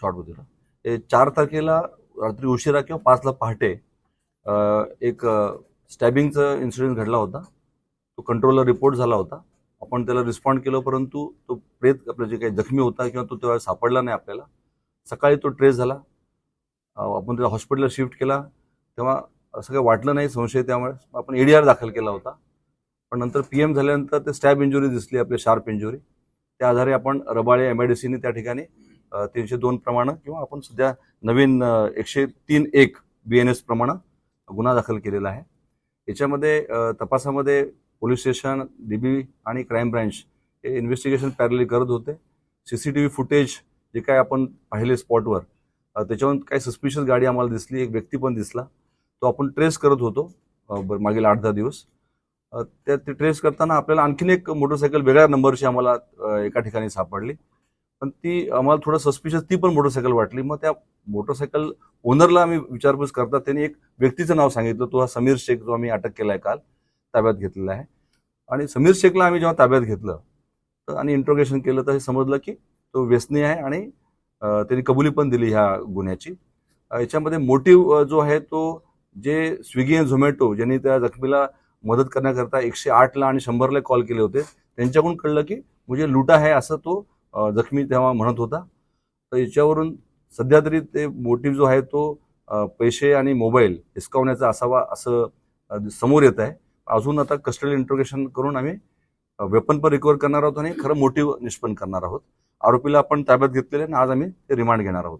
Short बुद्धीला. चार तारखेला रात्री उशिरा किंवा पाचला पहाटे एक स्टॅबिंगचा इन्सिडेंट घडला होता. तो कंट्रोलला रिपोर्ट झाला होता. आपण त्याला रिस्पॉन्ड केलं परंतु तो प्रेत आपला जे काही जखमी होता किंवा तो तेव्हा सापडला नाही आपल्याला. सकाळी तो ट्रेस झाला. आपण त्याला हॉस्पिटलला शिफ्ट केला. तेव्हा असं काही वाटलं नाही संशय त्यामुळे आपण एडीआर दाखल केला होता. पण नंतर पी एम झाल्यानंतर ते स्टॅब इंजुरी दिसली आपली शार्प इंजुरी त्या आधारे आपण रबाळे एम आय डी सीने त्या ठिकाणी तीनशे दोन प्रमाणे किंवा आपण सध्या नवीन एकशे तीन एक बी एन एस प्रमाणे गुन्हा दाखल केलेला आहे. याच्यामध्ये तपासामध्ये पोलीस स्टेशन डीबी आणि क्राईम ब्रँच हे इन्व्हेस्टिगेशन पॅरली करत होते. C C T V footage जे काय आपण पाहिले स्पॉटवर त्याच्यावरून काही सस्पिशियस गाडी आम्हाला दिसली एक व्यक्ती पण दिसला. तो आपण ट्रेस करत होतो मागील आठ दहा दिवस. त्या ते ट्रेस करताना आपल्याला आणखीन एक मोटरसायकल वेगळ्या नंबरची आम्हाला एका ठिकाणी सापडली. पण ती आम्हाला थोडं सस्पिशियस ती पण मोटरसायकल वाटली. मग त्या मोटरसायकल ओनरला आम्ही विचारपूस करता त्यांनी एक व्यक्तीचं नाव सांगितलं. तो हा समीर शेख जो आम्ही अटक केला आहे काल ताब्यात घेतलेला आहे. आणि समीर शेखला आम्ही जेव्हा ताब्यात घेतलं तर आणि इंट्रोगेशन केलं तर हे समजलं की तो व्यसनी आहे आणि त्यांनी कबुली पण दिली ह्या गुन्ह्याची. याच्यामध्ये मोटिव्ह जो आहे तो जे स्विगी आणि झोमॅटो ज्यांनी त्या जखमीला मदत करण्याकरता एकशे आठला आणि शंभरला कॉल केले होते त्यांच्याकडून कळलं की म्हणजे लुटा आहे असं तो जखमी तेव्हा म्हणत होता. तर याच्यावरून सध्या तरी ते मोटिव्ह जो आहे तो पैसे आणि मोबाईल हिसकावण्याचा असावा असं समोर येत आहे. अजून आता कस्टडी इंट्रोगेशन करून आम्ही वेपन पण रिकवर करणार आहोत आणि खरं मोटिव्ह निष्पन्न करणार आहोत. आरोपीला आपण ताब्यात घेतलेले आणि आज आम्ही ते रिमांड घेणार आहोत.